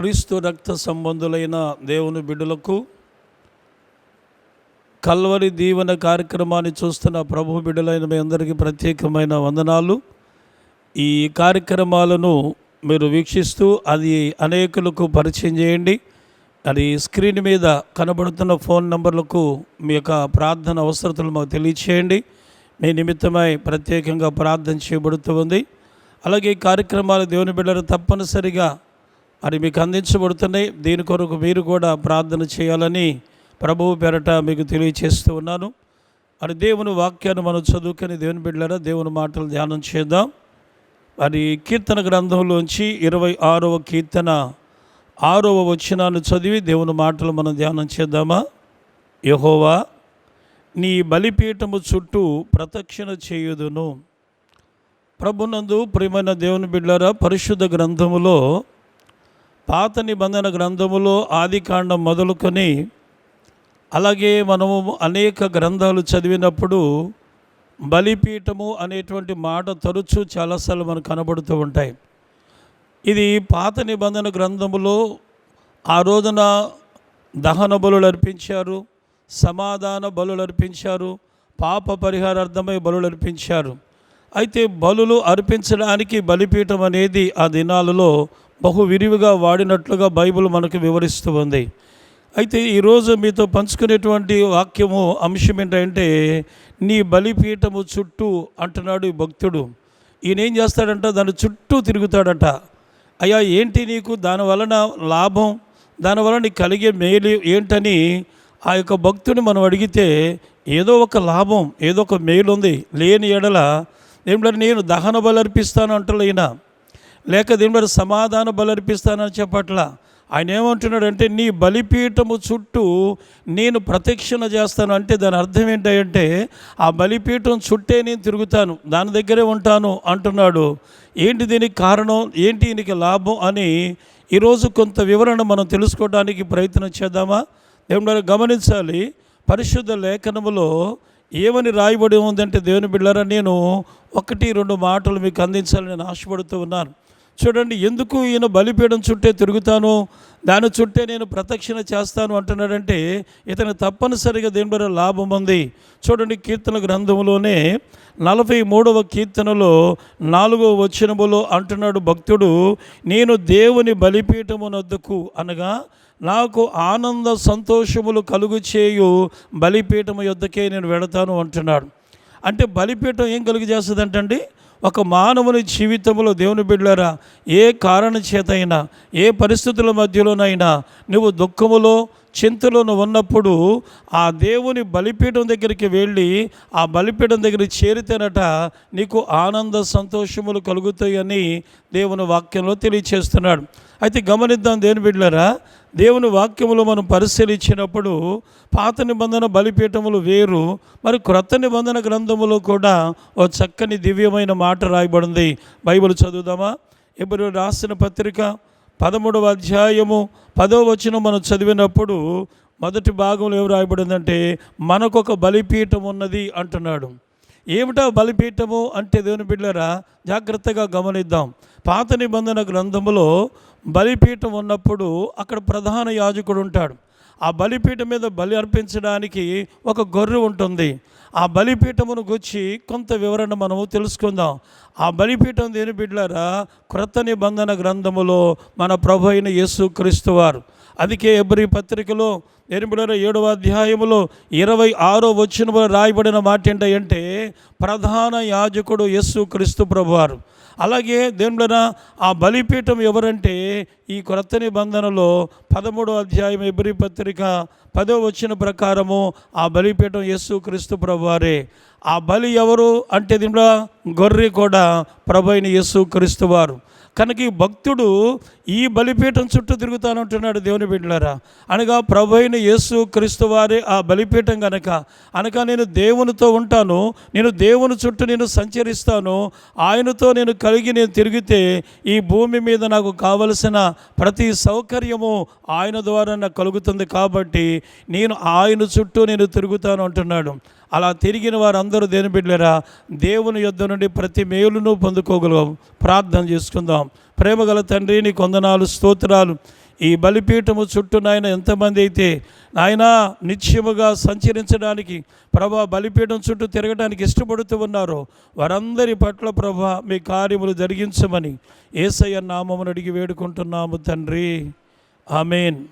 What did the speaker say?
క్రీస్తు రక్త సంబంధులైన దేవుని బిడ్డలకు కల్వరి దీవెన కార్యక్రమాన్ని చూస్తున్న ప్రభు బిడ్డలైన మీ అందరికీ ప్రత్యేకమైన వందనాలు. ఈ కార్యక్రమాలను మీరు వీక్షిస్తూ అది అనేకులకు పరిచయం చేయండి. అది స్క్రీన్ మీద కనబడుతున్న ఫోన్ నంబర్లకు మీ యొక్క ప్రార్థన అవసరతలు మాకు తెలియచేయండి. మీ నిమిత్తమై ప్రత్యేకంగా ప్రార్థన చేయబడుతుంది అలాగే ఈ కార్యక్రమాలు దేవుని బిడ్డలు తప్పనిసరిగా అది మీకు అందించబడుతున్నాయి. దీని కొరకు మీరు కూడా ప్రార్థన చేయాలని ప్రభువు పేరట మీకు తెలియచేస్తూ ఉన్నాను. మరి దేవుని వాక్యాన్ని మనం చదువుకొని దేవుని బిడ్డలారా దేవుని మాటలు ధ్యానం చేద్దాం. అది కీర్తన గ్రంథంలోంచి ఇరవై ఆరవ కీర్తన ఆరవ వచనాన్ని చదివి దేవుని మాటలు మనం ధ్యానం చేద్దామా? యహోవా నీ బలిపీఠము చుట్టూ ప్రదక్షిణ చేయుదును. ప్రభునందు ప్రియమైన దేవుని బిడ్డారా పరిశుద్ధ గ్రంథములో పాత నిబంధన గ్రంథములో ఆదికాండం మొదలుకొని అలాగే మనము అనేక గ్రంథాలు చదివినప్పుడు బలిపీఠము అనేటువంటి మాట తరచూ చాలాసార్లు మనకు కనబడుతూ ఉంటాయి. ఇది పాత నిబంధన గ్రంథములో ఆ రోజున దహన బలులు అర్పించారు సమాధాన బలులు అర్పించారు పాప పరిహారార్థమై బలులు అర్పించారు. అయితే బలులు అర్పించడానికి బలిపీఠం అనేది ఆ దినాలలో బహు విరివిగా వాడినట్లుగా బైబిల్ మనకు వివరిస్తూ ఉంది. అయితే ఈరోజు మీతో పంచుకునేటువంటి వాక్యము అంశం ఏంటంటే నీ బలిపీఠము చుట్టూ అంటున్నాడు ఈ భక్తుడు. ఈయన ఏం చేస్తాడంట? దాని చుట్టూ తిరుగుతాడట. అయ్యా ఏంటి నీకు? దాని వలన లాభం? దానివల్ల నీకు కలిగే మేలు ఏంటని ఆ యొక్క భక్తుని మనం అడిగితే ఏదో ఒక లాభం ఏదో ఒక మేలు ఉంది లేని ఎడల దేవుడు నేను దహన బలర్పిస్తాను అర్పిస్తాను అంటలేనా లేక దేవుడు సమాధాన బలర్పిస్తానని చెప్పట్ల చెప్పట్లా. ఆయన ఏమంటున్నాడంటే నీ బలిపీఠము చుట్టూ నేను ప్రతిక్షణ చేస్తాను. అంటే దాని అర్థం ఏంటంటే ఆ బలిపీఠం చుట్టే నేను తిరుగుతాను దాని దగ్గరే ఉంటాను అంటున్నాడు. ఏంటి దీనికి కారణం? ఏంటి దీనికి లాభం అని ఈరోజు కొంత వివరణ మనం తెలుసుకోవడానికి ప్రయత్నం చేద్దామా? దేవుడు గమనించాలి. పరిశుద్ధ లేఖనములో ఏమని రాయబడి ఉందంటే దేవుని బిళ్ళారా నేను ఒకటి రెండు మాటలు మీకు అందించాలని నేను ఆశపడుతూ ఉన్నాను. చూడండి ఎందుకు ఈయన బలిపీడం చుట్టే తిరుగుతాను? దాని చుట్టే నేను ప్రదక్షిణ చేస్తాను అంటున్నాడంటే ఇతను తప్పనిసరిగా దేని ద్వారా లాభం ఉంది? చూడండి కీర్తన గ్రంథంలోనే నలభై మూడవ కీర్తనలో నాలుగవ వచనములో అంటున్నాడు భక్తుడు నేను దేవుని బలిపీఠమునొద్దకు అనగా నాకు ఆనంద సంతోషములు కలుగు చేయు బలిపీఠము యొద్దకే నేను వెళతాను అంటున్నాడు. అంటే బలిపీఠం ఏం కలుగు చేస్తుందంటండి? ఒక మానవుని జీవితంలో దేవుని బిడ్డలారా ఏ కారణ చేతైనా ఏ పరిస్థితుల మధ్యలోనైనా నువ్వు దుఃఖములో చింతలోను ఉన్నప్పుడు ఆ దేవుని బలిపీఠం దగ్గరికి వెళ్ళి ఆ బలిపీఠం దగ్గరికి చేరితేనట నీకు ఆనంద సంతోషములు కలుగుతాయని దేవుని వాక్యంలో తెలియచేస్తున్నాడు. అయితే గమనిద్దాం దేని బిడ్డలారా దేవుని వాక్యములు మనం పరిశీలించినప్పుడు పాత నిబంధన బలిపీఠములు వేరు మరి క్రొత్త నిబంధన గ్రంథములో కూడా ఓ చక్కని దివ్యమైన మాట రాయబడింది. బైబిల్ చదువుదామా? ఇప్పుడు రాసిన పత్రిక పదమూడవ అధ్యాయము పదో వచనం మనం చదివినప్పుడు మొదటి భాగంలో ఏం రాయబడిందంటే మనకొక బలిపీఠం ఉన్నది అంటున్నాడు. ఏమిటా బలిపీఠము అంటే దేవుని బిడ్డరా జాగ్రత్తగా గమనిద్దాం. పాత నిబంధన గ్రంథములో బలిపీఠం ఉన్నప్పుడు అక్కడ ప్రధాన యాజకుడు ఉంటాడు. ఆ బలిపీఠం మీద బలి అర్పించడానికి ఒక గొర్రె ఉంటుంది. ఆ బలిపీఠమును గుచ్చి కొంత వివరణ మనము తెలుసుకుందాం. ఆ బలిపీఠం దేని బిడ్డలారా క్రొత్త నిబంధన గ్రంథములో మన ప్రభు అయిన యేసు క్రీస్తు వారు. అందుకే ఎబ్రి పత్రికలో ఎనిమిదవ ఏడవ అధ్యాయములో ఇరవై ఆరో వచ్చిన రాయబడిన మాట ఏంటంటే ప్రధాన యాజకుడు యస్సు క్రీస్తు ప్రభువారు. అలాగే దేవుడన ఆ బలిపీఠం ఎవరంటే ఈ క్రొత్త నిబంధనలో పదమూడో అధ్యాయం ఎబ్రి పత్రిక పదో వచ్చిన ప్రకారము ఆ బలిపీఠం యస్సు క్రీస్తు ప్రభువారే. ఆ బలి ఎవరు అంటే దీంట్లో గొర్రె కూడా ప్రభు అయిన యస్సు క్రీస్తు వారు. కనుక ఈ భక్తుడు ఈ బలిపీఠం చుట్టూ తిరుగుతానంటున్నాడు దేవుని బిడ్డలారా. అనగా ప్రభు అయిన యేసు క్రీస్తు వారి ఆ బలిపీఠం కనుక అనగా నేను దేవునితో ఉంటాను నేను దేవుని చుట్టూ నేను సంచరిస్తాను ఆయనతో నేను కలిగి నేను తిరిగితే ఈ భూమి మీద నాకు కావలసిన ప్రతి సౌకర్యము ఆయన ద్వారా నాకు కలుగుతుంది కాబట్టి నేను ఆయన చుట్టూ నేను తిరుగుతాను అంటున్నాడు. అలా తిరిగిన వారందరూ దేని బిడ్డలేరా? దేవుని యొద్ద నుండి ప్రతి మేలును పొందుకోగలవు. ప్రార్థన చేసుకుందాం. ప్రేమగల తండ్రి నీ కొందనాలు స్తోత్రాలు. ఈ బలిపీఠము చుట్టూ నాయన ఎంతమంది అయితే నాయన నిత్యముగా సంచరించడానికి ప్రభా బలిపీఠం చుట్టూ తిరగడానికి ఇష్టపడుతూ ఉన్నారో వారందరి పట్ల ప్రభా మీ కార్యములు జరిగించమని ఏసయ్య నామమును అడిగి వేడుకుంటున్నాము తండ్రి. ఆమెన్.